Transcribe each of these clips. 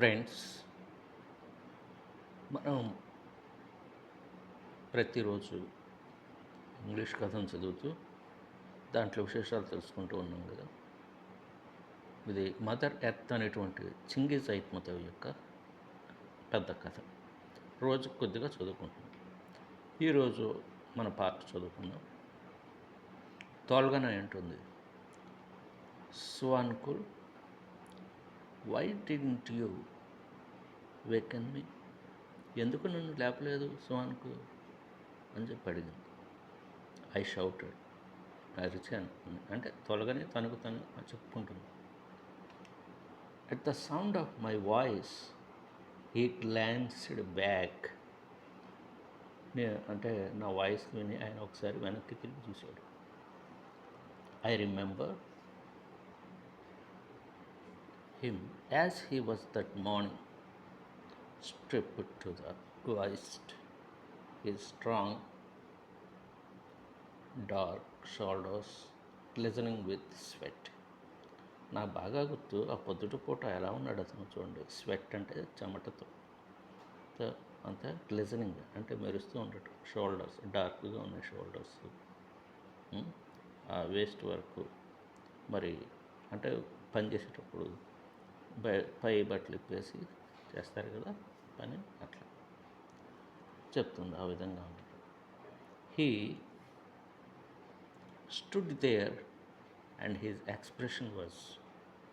Friends మనం ప్రతిరోజు English కథను చదువుతూ దాంట్లో విశేషాలు తెలుసుకుంటూ ఉన్నాం కదా. ఇది మదర్ ఎర్త్ అనేటువంటి చింగిజ్ ఐత్మతవ్ యొక్క పెద్ద కథ. రోజు కొద్దిగా చదువుకుంటున్నాం. ఈరోజు మన పార్ట్ చదువుకుందాం. తోల్గన ఉంటుంది Swankul why didn't you waken me ఎందుకు నన్ను లేపలేదు సుహాన్కు అని చెప్పి అడిగింది. ఐ షౌటెడ్ అరిచాను అంటే త్వరగానే తనకు తను చెప్పుకుంటుంది. At the sound of my voice he glanced back నే అంటే నా వాయిస్ విని ఆయన ఒకసారి వెనక్కి తిరిగి చూశాడు. I remember him as he was that morning stripped to the waist, his strong, dark shoulders glistening with sweat. నాకు బాగా గుర్తు ఆ పొద్దుట పూట ఎలా ఉన్నాడు అతను చూడండి. స్వెట్ అంటే చెమటతో. అంతా గ్లిజనింగ్ అంటే మెరుస్తూ ఉండటం. షోల్డర్స్ డార్క్గా ఉన్నాయి షోల్డర్స్ ఆ వేస్ట్ వరకు. మరి అంటే పని చేసేటప్పుడు పై బట్టలు ఇప్పేసి చేస్తారు కదా పని అట్లా. చెప్తుంది ఆ విధంగా ఉంటుంది. He stood there and his expression was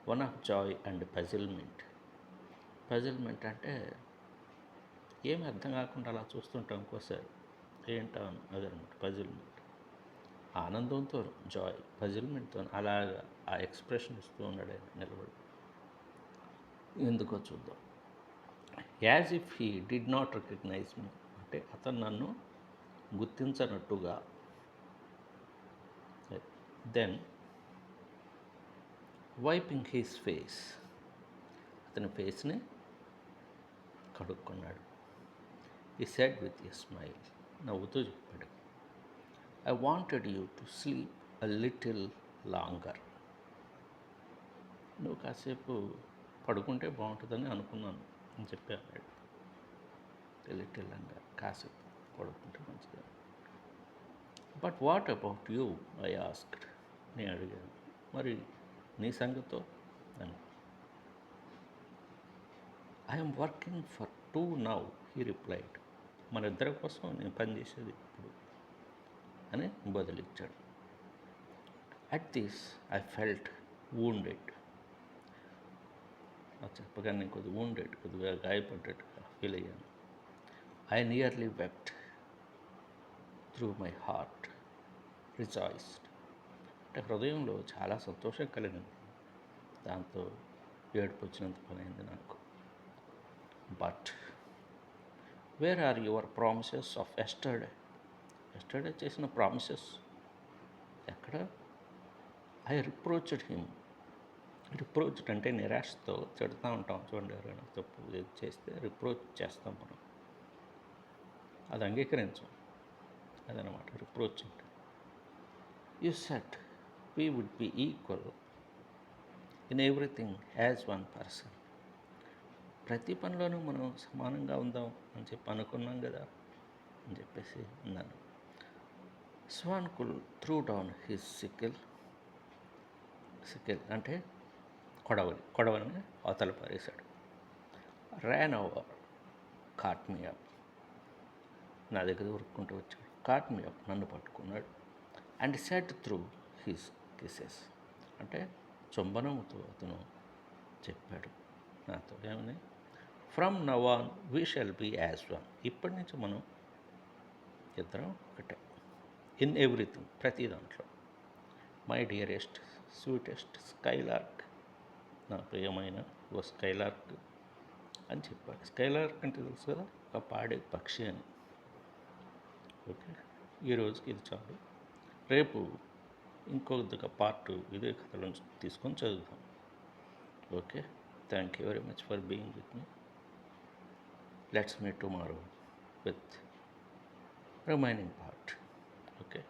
one of joy and puzzlement puzzlement అంటే ఏమి అర్థం కాకుండా అలా చూస్తుంటాం ఇంకోసారి ఏంటో అదనమాట పజిల్మెంట్ ఆనందంతో జాయ్ పజిల్మెంట్తో అలాగా ఆ ఎక్స్ప్రెషన్ ఇస్తూ ఉన్నాడు నిలబడి. ఎందుకో చూద్దాం. As if he did not recognise me అంటే అతను నన్ను గుర్తించనట్టుగా. దెన్ వైపింగ్ హీస్ ఫేస్ అతని ఫేస్ని కడుక్కున్నాడు. ఈ సెడ్ విత్ ఎ స్మైల్ నవ్వుతూ చెప్పాడు. I wanted you to sleep a little longer నువ్వు కాసేపు పడుకుంటే బాగుంటుందని అనుకున్నాను. అని చెప్పి అన్నాడు లిటిల్ కాసేపు పడుకుంటే మంచిగా but what about you I asked నేను అడిగాను. మరి నీ సంగతో? అని. I'm working for two now he replied మన ఇద్దరి కోసం నేను పనిచేసేది ఇప్పుడు అని బదులిచ్చాడు. At this I felt wounded నాకు చెప్పగానే నేను కొద్దిగా ఉండేట్ కొద్దిగా గాయపడ్డట్టుగా ఫీల్ అయ్యాను. I nearly wept through my heart rejoiced అంటే హృదయంలో చాలా సంతోషం కలిగింది. దాంతో ఏడుపు వచ్చినంత పని అయింది నాకు. But where are your promises of yesterday yesterday చేసిన ప్రామిసెస్ ఎక్కడ? ఐ రిప్రోచ్డ్ హిమ్ రిప్రోచ్ అంటే నిరాశతో తిడుతూ ఉంటాం చూడండి ఎవరైనా తప్పు ఏది చేస్తే రిప్రోచ్ చేస్తాం మనం. అది అంగీకరించం. అదనమాట రిప్రోచ్ అంటే. You said we would be equal in everything as one person ప్రతి పనిలోనూ మనం సమానంగా ఉందాం అని చెప్పి అనుకున్నాం కదా అని చెప్పేసి అన్నాను. Swankul threw down his sickle sickle అంటే కొడవలి కొడవలిని అవతల పారేశాడు. Ran over caught me up. నా దగ్గర ఉరుక్కుంటూ వచ్చాడు. కాట్ మీ అప్ నన్ను పట్టుకున్నాడు. And said through his kisses అంటే చుంబనముతో అతను చెప్పాడు. నాతో ఏమని? From now on we shall be as one ఇప్పటి నుంచి మనం ఇద్దరం ఒకటే. ఇన్ ఎవ్రీథింగ్ ప్రతి దాంట్లో. మై డియరెస్ట్ స్వీటెస్ట్ స్కైలార్క్ నా ప్రియమైన ఓ స్కైలార్క్ అని చెప్పాడు. స్కైలార్క్ అంటే తెలుసు కదా? ఒక పాడే పక్షి అని. ఓకే? ఈరోజుకి ఇది చాలు. రేపు ఇంకొద్దిగా పార్ట్ ఇదే కథలో తీసుకొని చదువుతాం okay? Thank you very much for being with me. Let's meet tomorrow with remaining part. Okay?